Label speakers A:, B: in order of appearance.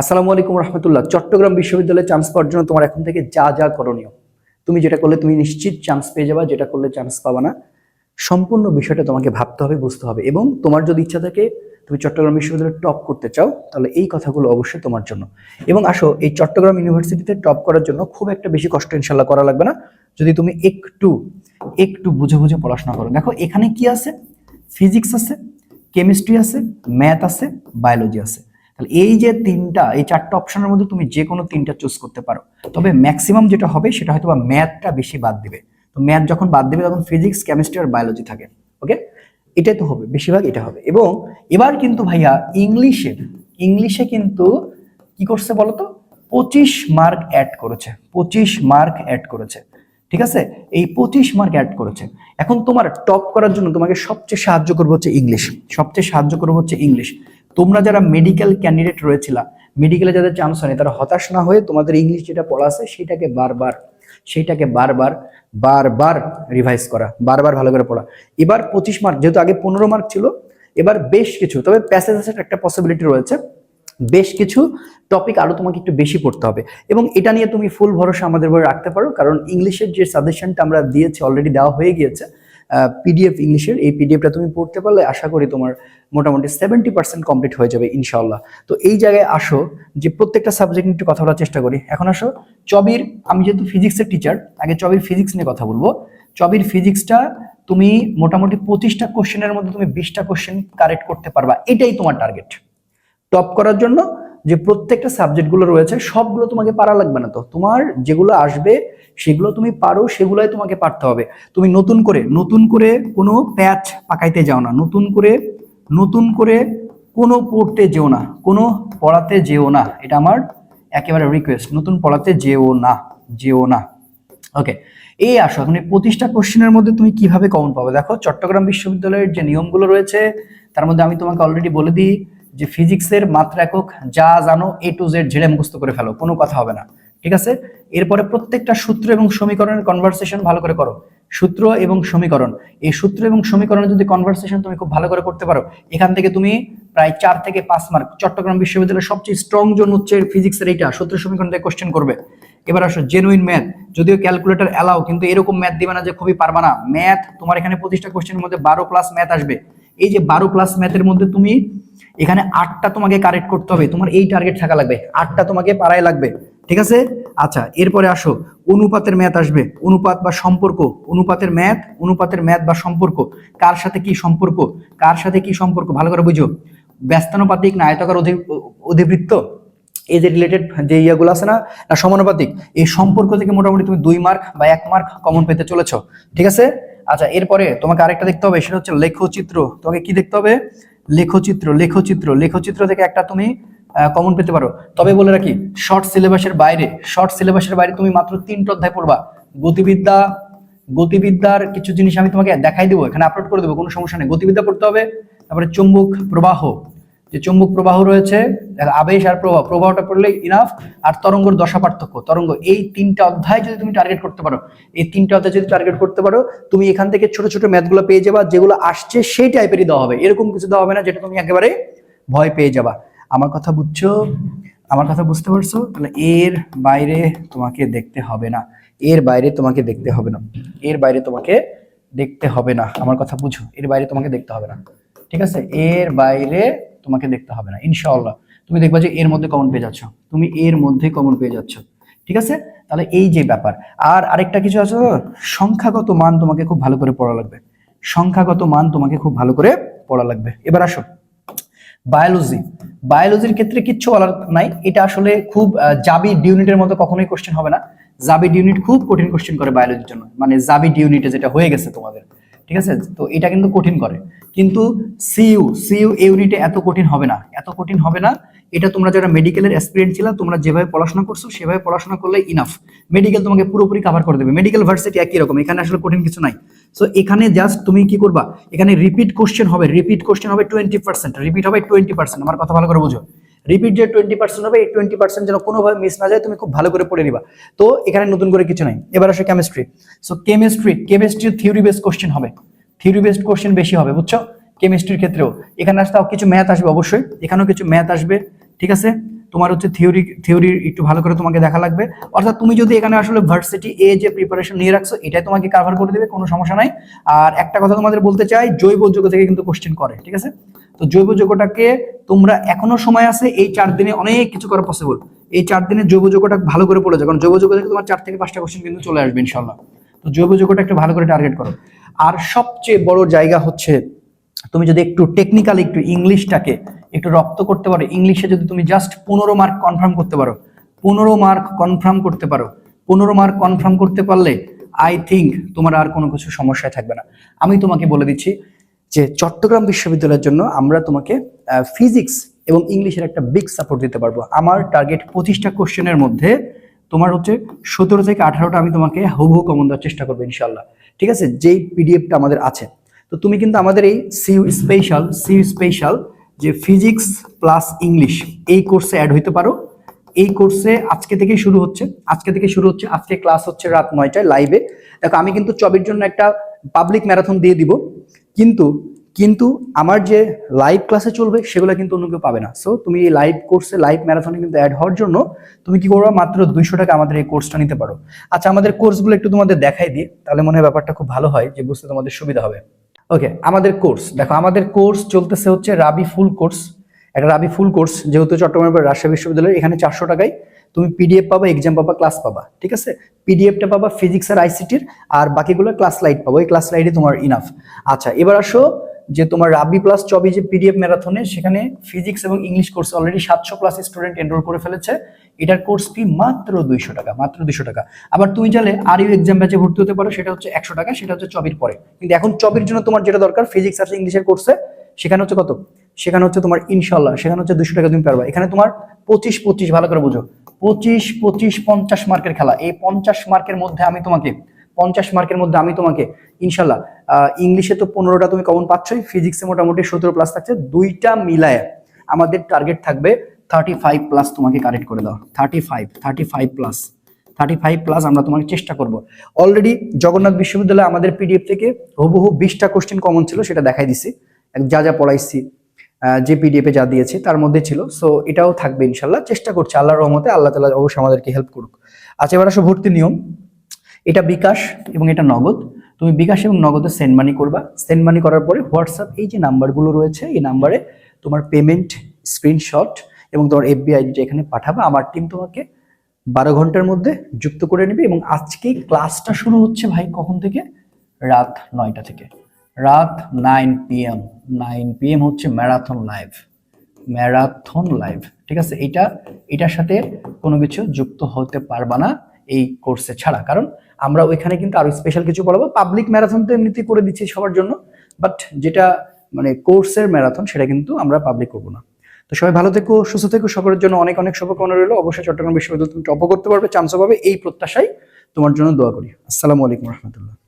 A: আসসালামু আলাইকুম রহমতুল্লাহ। চট্টগ্রাম বিশ্ববিদ্যালয়ে চান্স পাওয়ার জন্য তোমার এখন থেকে যা যা করণীয়। তুমি যেটা করলে তুমি নিশ্চিত চান্স পেয়ে যাবা, যেটা করলে চান্স পাবা না। সম্পূর্ণ বিষয়টা তোমাকে ভাবতে হবে, বুঝতে হবে। এবং তোমার যদি ইচ্ছা থাকে, তুমি চট্টগ্রাম বিশ্ববিদ্যালয়ে টপ করতে চাও, তাহলে এই কথাগুলো অবশ্যই তোমার জন্য। এবং আসো, এই চট্টগ্রাম ইউনিভার্সিটিতে টপ করার জন্য খুব একটা বেশি কষ্ট ইনশাল্লাহ করা লাগবে না। যদি তুমি একটু একটু বুঝে বুঝে পড়াশোনা করো। দেখো, এখানে কি আছে? ফিজিক্স আছে কেমিস্ট্রি আছে ম্যাথ আছে বায়োলজি আছে। তাহলে এই যে তিনটা, এই চারটা অপশনের মধ্যে তুমি যে কোনো তিনটা চুজ করতে পারো। তবে ম্যাক্সিমাম যেটা হবে, সেটা হয়তো বা ম্যাথটা বেশি বাদ দিবে। তো ম্যাথ যখন বাদ দিবে, তখন ফিজিক্স কেমিস্ট্রি আর বায়োলজি থাকে ওকে এটাই তো হবে, বেশিরভাগ এটা হবে। এবং এবার কিন্তু ভাইয়া ইংলিশে ইংলিশে কিন্তু কি করছে বলতো? পঁচিশ মার্ক অ্যাড করেছে, পঁচিশ মার্ক অ্যাড করেছে, ঠিক আছে? এই পঁচিশ মার্ক অ্যাড করেছে। এখন তোমার টপ করার জন্য তোমাকে সবচেয়ে সাহায্য করব হচ্ছে ইংলিশ সবচেয়ে সাহায্য করব হচ্ছে ইংলিশ তোমরা যারা মেডিকেল ক্যান্ডিডেট রয়েছিলা মেডিকেলে যাদের চান্স হয়নি, তারা হতাশ না হয়ে তোমাদের ইংলিশ যেটা পড়া আছে, সেটাকে বারবার সেইটাকে বারবার বারবার রিভাইজ করা, বারবার ভালো করে পড়া। এবার পঁচিশ মার্ক যেহেতু আগে পনেরো মার্ক ছিল, এবার বেশ কিছু, তবে প্যাসেজের একটা পসিবিলিটি রয়েছে, বেশ কিছু টপিক আরও তোমাকে একটু বেশি পড়তে হবে। এবং এটা নিয়ে তুমি ফুল ভরসা আমাদের উপরে রাখতে পারো, কারণ ইংলিশের যে সাজেশনটা আমরা দিয়েছি অলরেডি দেওয়া হয়ে গিয়েছে পিডিএফ ইংলিশের এই পিডিএফটা তুমি পড়তে পারলে আশা করি তোমার মোটামুটি সেভেন্টি পার্সেন্ট কমপ্লিট হয়ে যাবে ইনশাল্লাহ তো এই জায়গায় আসো যে প্রত্যেকটা সাবজেক্ট নিয়ে একটু কথা বলার চেষ্টা করি। এখন আসো, চবির, আমি যেহেতু ফিজিক্সের টিচার আগে চবির ফিজিক্স নিয়ে কথা বলব। চবির ফিজিক্সটা তুমি মোটামুটি পঁচিশটা কোশ্চেনের মধ্যে তুমি বিশটা কোশ্চেন কারেক্ট করতে পারবা। এটাই তোমার টার্গেট টপ করার জন্য যে প্রত্যেকটা সাবজেক্টগুলো রয়েছে, সবগুলো তোমাকে পারা লাগবে না তো। তোমার যেগুলো আসবে, সেগুলো তুমি পারো, সেগুলোই তোমাকে পারতে হবে। তুমি নতুন করে নতুন করে কোনো প্যাচ পাকাইতে যাও না। নতুন করে নতুন করে কোনো পড়তে যেও না। কোনো পড়াতে যেও না। এটা আমার একেবারে রিকোয়েস্ট নতুন পড়াতে যেও না। যেও না। ওকে এই আসো এই প্রতিষ্ঠা কোশ্চেনের মধ্যে তুমি কীভাবে কমন পাবে? দেখো, চট্টগ্রাম বিশ্ববিদ্যালয়ের যে নিয়মগুলো রয়েছে, তার মধ্যে আমি তোমাকে অলরেডি বলে দিই যে ফিজিক্সের মাত্রা একক, যা জানো এ টু জেড ঝেড়ে মুখস্থ করে ফেলো, কোনো কথা হবে না। ঠিক আছে? এরপরে প্রত্যেকটা সূত্র এবং সমীকরণের কনভারসেশন ভালো করে করো। সূত্র এবং সমীকরণ। এই সূত্র এবং সমীকরণের যদি কনভারসেশন তুমি খুব ভালো করে করতে পারো, এখান থেকে তুমি প্রায় চার থেকে পাঁচ মার্ক চট্টগ্রাম বিশ্ববিদ্যালয়ের সবচেয়ে স্ট্রং জোন হচ্ছে ফিজিক্সের এইটা, সূত্র সমীকরণ থেকে কোশ্চেন করবে। এবার আসো জেনুইন ম্যাথ যদিও ক্যালকুলেটর অ্যালাও কিন্তু এরকম ম্যাথ দিবে না যে খুবই পারবা না। ম্যাথ তোমার এখানে প্রতিষ্ঠা কোশ্চেনের মধ্যে বারো প্লাস ম্যাথ আসবে। এই যে বারো প্লাস ম্যাথের মধ্যে তুমি এখানে আটটা তোমাকে কারেক্ট করতে হবে। তোমার এই টার্গেট থাকা লাগবে। আটটা তোমাকে পাড়ায় লাগবে। ঠিক আছে? আচ্ছা এরপরে আসো। অনুপাতের ম্যাথ আসবে। অনুপাত বা সম্পর্ক। অনুপাতের ম্যাথ অনুপাতের ম্যাথ বা সম্পর্ক। কার সাথে কি সম্পর্ক? কার সাথে কি সম্পর্ক? ভালো করে বুঝো। ব্যস্তানুপাতিক না আয়তাকার অধি- অধিবৃত্ত? এই যে রিলেটেড যে ইয়েগুলো আছে না সমানুপাতিক? এই সম্পর্ক থেকে মোটামুটি তুমি দুই মার্ক বা এক মার্ক কমন পেতে চলেছো। ঠিক আছে? আচ্ছা এরপরে তোমাকে আরেকটা দেখতে হবে, সেটা হচ্ছে লেখচিত্র। তোমাকে কি দেখতে হবে? লেখচিত্র লেখচিত্র লেখচিত্র থেকে একটা তুমি কমন পেতে পারো। তবে বলে রাখি শর্ট সিলেবাসের বাইরে শর্ট সিলেবাসের বাইরে তুমি মাত্র তিনটা অধ্যায় পড়বা। গতিবিদ্যা, গতিবিদ্যার কিছু জিনিস আমি তোমাকে দেখাই দেবো, এখানে আপলোড করে দেবো, কোনো সমস্যা নেই। গতিবিদ্যা পড়তে হবে, তারপরে চুম্বক প্রবাহ। যে চুম্বক প্রবাহ রয়েছে আবেশ আর প্রবাহ, প্রবাহটা পড়লে ইনাফ আর তরঙ্গর দশা পার্থক্য। তরঙ্গ, এই তিনটা অধ্যায় যদি তুমি টার্গেট করতে পারো, এই তিনটা অধ্যায় যদি টার্গেট করতে পারো, তুমি এখান থেকে ছোট ছোট ম্যাথগুলো পেয়ে যাবা, যেগুলো আসছে সেই টাইপেরই দেওয়া হবে। এরকম কিছু দেওয়া হবে না যেটা তুমি একেবারে ভয় পেয়ে যাবা। আমার কথা বুঝছ? আমার কথা বুঝতে পারছ? তাহলে এর বাইরে তোমাকে দেখতে হবে না। এর বাইরে তোমাকে দেখতে হবে না। এর বাইরে তোমাকে দেখতে হবে না। আমার কথা বুঝো। এর বাইরে তোমাকে দেখতে হবে না। ঠিক আছে? এর বাইরে তোমাকে দেখতে হবে না, ইনশাআল্লাহ। তুমি দেখবা যে এর মধ্যে কমন পেয়ে যাচ্ছ তুমি এর মধ্যে কমন পেয়ে যাচ্ছ ঠিক আছে? তাহলে এই যে ব্যাপার। আর আরেকটা কিছু আছে সংখ্যাগত মান তোমাকে খুব ভালো করে পড়া লাগবে। সংখ্যাগত মান তোমাকে খুব ভালো করে পড়া লাগবে। এবার আসো। বায়োলজি বায়োলজির ক্ষেত্রে কিচ্ছু বলার নাই। এটা আসলে খুব জাবি ডিউনিটের মতো কখনোই কোশ্চেন হবে না। জাবি ইউনিট খুব কঠিন কোশ্চেন করে বায়োলজির জন্য। মানে জাবি ইউনিটে যেটা হয়ে গেছে তোমাদের। ঠিক আছে? তো এটা কিন্তু কঠিন করে। কিন্তু সিইউ সিইউ ইউনিটে এত কঠিন হবে না। এত কঠিন হবে না, এটা তোমরা যারা মেডিকেলের এক্সপিরিয়েন্স ছিল, তোমরা যেভাবে পড়াশোনা করছ, সেভাবে পড়াশোনা করলে ইনাফ মেডিকেল তোমাকে পুরোপুরি কভার করে দেবে। মেডিকেল ভার্সিটি একই রকম, এখানে আসলে কঠিন কিছু নাই। সো এখানে জাস্ট তুমি কি করবা? এখানে রিপিট কোশ্চেন হবে রিপিট কোশ্চেন হবে টোয়েন্টি পার্সেন্ট রিপিট হবে টোয়েন্টি পার্সেন্ট আমার কথা ভালো করে বুঝো। রিপিট যে টোয়েন্টি পার্সেন্ট হবে, এই টোয়েন্টি পার্সেন্ট যেন কোনোভাবে মিস না যায়, তুমি খুব ভালো করে পড়ে নিবা। তো এখানে নতুন করে কিছু নাই। এবার আসে chemistry so chemistry chemistry theory based question হবে। থিওরি বেসড কোশ্চেন বেশি হবে, বুঝছ? কেমিস্ট্রির ক্ষেত্রেও। এখানে আসতে কিছু ম্যাথ আসবে অবশ্যই। এখানেও কিছু ম্যাথ আসবে, ঠিক আছে? তোমার হচ্ছে থিওরি থিওরি একটু ভালো করে তোমাকে দেখা লাগবে। অর্থাৎ তুমি যদি এখানে আসলে ভার্সিটি এ যে প্রিপারেশন নিয়ে রাখছো, এটাই তোমাকে কাভার করে দেবে, কোনো সমস্যা নাই। আর একটা কথা তোমাদের বলতে চাই, জৈব যোগ্য থেকে কিন্তু কোশ্চেন করে, ঠিক আছে? তো জৈব যোগ্যটাকে তোমরা এখনও সময় আছে, এই চার দিনে অনেক কিছু করা পসিবল এই চার দিনে জৈব যোগ্যটা ভালো করে পড়ে যাও কারণ জৈব যোগ্য থেকে তোমার চার থেকে পাঁচটা কোশ্চেন কিন্তু চলে আসবে ইনশাল্লাহ তো জৈব যোগ্যটা একটু ভালো করে টার্গেট করো। আর সবচেয়ে বড় জায়গা হচ্ছে তুমি যদি একটু টেকনিক্যাল একটু ইংলিশটাকে একটু রপ্ত করতে পারো ইংলিশে যদি তুমি জাস্ট পনেরো মার্ক কনফার্ম করতে পারো, পনেরো মার্ক কনফার্ম করতে পারো, পনেরো মার্ক কনফার্ম করতে পারলে আই থিঙ্ক তোমার আর কোনো কিছু সমস্যায় থাকবে না। আমি তোমাকে বলে দিচ্ছি যে চট্টগ্রাম বিশ্ববিদ্যালয়ের জন্য আমরা তোমাকে ফিজিক্স এবং ইংলিশের একটা বিগ সাপোর্ট দিতে পারব। আমার টার্গেট পঁচিশটা কোশ্চেনের মধ্যে তোমার হচ্ছে সতেরো থেকে আঠারোটা আমি তোমাকে হুবহু কমন দেওয়ার চেষ্টা করব ইনশাল্লাহ ঠিক আছে? যেই পিডিএফটা আমাদের আছে তো তুমি কিন্তু আমাদের এই সিউ স্পেশাল সিউ স্পেশাল যে ফিজিক্স প্লাস ইংলিশ, এই কোর্সে অ্যাড হইতে পারো। এই কোর্সে আজকে থেকেই শুরু হচ্ছে। আজকে থেকে শুরু হচ্ছে, আজকে ক্লাস হচ্ছে রাত নয়টায় লাইভে দেখো, আমি কিন্তু চবির জন্য একটা পাবলিক ম্যারাথন দিয়ে দিব। কিন্তু কিন্তু আমার যে লাইভ ক্লাসে চলবে, সেগুলো কিন্তু অন্য কেউ পাবে না। সো তুমি এই লাইভ কোর্সে লাইভ ম্যারাথনে কিন্তু অ্যাড হওয়ার জন্য তুমি কি করবে? মাত্র দুইশো টাকা আমাদের এই কোর্সটা নিতে পারো। আচ্ছা আমাদের কোর্সগুলো একটু তোমাদের দেখাই দিই, তাহলে মনে হয় ব্যাপারটা খুব ভালো হয়, যে বুঝতে তোমাদের সুবিধা হবে। ওকে আমাদের কোর্স দেখো আমাদের কোর্স চলতেছে হচ্ছে রাবি ফুল কোর্স একটা রাবি ফুল কোর্স যেহেতু চট্টগ্রামের রাজশাহী বিশ্ববিদ্যালয়, এখানে চারশো টাকায় তুমি পিডিএফ পাবা এক্সাম পাবা ক্লাস পাবা, ঠিক আছে? পিডিএফটা পাবা ফিজিক্স আর আইসিটির আর বাকিগুলো ক্লাস লাইট পাবো, ওই ক্লাস লাইটে তোমার ইনাফ আচ্ছা এবার আসো যে তোমার রাবি প্লাস চবি যে পিডিএফ ম্যারাথনে সেখানে ফিজিক্স এবং ইংলিশ কোর্স অলরেডি সাতশো প্লাস স্টুডেন্ট এনরোল করে ফেলেছে। এটার কোর্স ফি মাত্র দুইশো টাকা, মাত্র দুইশো টাকা। আবার তুমি চাইলে আর ইউ এক্সাম ব্যাচে ভর্তি হতে পারো, সেটা হচ্ছে একশো টাকা, সেটা হচ্ছে চবির পরে। কিন্তু এখন চবির জন্য তোমার যেটা দরকার ফিজিক্স আর ইংলিশের কোর্সে সেখানে হচ্ছে কত? সেখানে হচ্ছে তোমার ইনশাল্লাহ সেখানে হচ্ছে দুশো টাকা তুমি পারবা। এখানে তোমার পঁচিশ পঁচিশ ভালো করে বুঝো। পঁচিশ পঁচিশ, পঞ্চাশ মার্কের খেলা। এই পঞ্চাশ মার্কের মধ্যে আমি তোমাকে পঞ্চাশ মার্কের মধ্যে আমি তোমাকে, ইনশাল্লাহ ইংলিশে তো পনেরোটা তুমি কমন পাচ্ছই ফিজিক্সে মোটামুটি সতেরো প্লাস থাকছে, দুইটা মিলায় আমাদের টার্গেট থাকবে থার্টি ফাইভ প্লাস তোমাকে কারেক্ট করে দাও thirty five thirty five plus thirty five plus আমরা তোমাকে চেষ্টা করব। অলরেডি জগন্নাথ বিশ্ববিদ্যালয়ে আমাদের পিডিএফ থেকে হুবহু বিশটা কোশ্চেন কমন ছিল, সেটা দেখাই দিছি। যা যা পড়াইছি যে পিডিএফে যা দিয়েছি, তার মধ্যে ছিল। সো এটাও থাকবে ইনশাল্লাহ, চেষ্টা করছি আল্লাহর রহমতে, আল্লাহ তালা অবশ্যই আমাদেরকে হেল্প করুক। আচ্ছা এবার আসো ভর্তি নিয়ম। এটা বিকাশ এবং এটা নগদ। তুমি বিকাশ এবং নগদে সেন্ড মানি করবা। সেন্ড মানি করার পরে হোয়াটসঅ্যাপ এই যে নাম্বারগুলো রয়েছে, এই নাম্বারে তোমার পেমেন্ট স্ক্রিনশট এবং তোমার এফবি আইডিটা এখানে পাঠাবা, আমার টিম তোমাকে বারো ঘণ্টার মধ্যে যুক্ত করে নেবে এবং আজকে ক্লাসটা শুরু হচ্ছে ভাই কখন থেকে? রাত নয়টা থেকে। রাত নাইন পিএম নাইন পিএম হচ্ছে ম্যারাথন লাইভ ম্যারাথন লাইভ ঠিক আছে? এটা এটার সাথে কোনো কিছু যুক্ত হতে পারবা না। এই কোর্সে ছাড়া। কারণ আমরা ওইখানে কিন্তু আরও স্পেশাল কিছু পড়াবো। পাবলিক ম্যারাথন তো এমনিতেই করে দিচ্ছি সবার জন্য বাট যেটা মানে কোর্সের ম্যারাথন সেটা কিন্তু আমরা পাবলিক করব না। তো সবাই ভালো থেকো, সুস্থ থেকো, সকলের জন্য অনেক অনেক শুভকামনা রইল। অবশ্যই চট্টগ্রাম বিশ্ববিদ্যালয় তুমি টপও করতে পারবে চান্স পাবে। এই প্রত্যাশাই তোমার জন্য দোয়া করি। আসসালামু আলাইকুম রহমতুল্লাহ।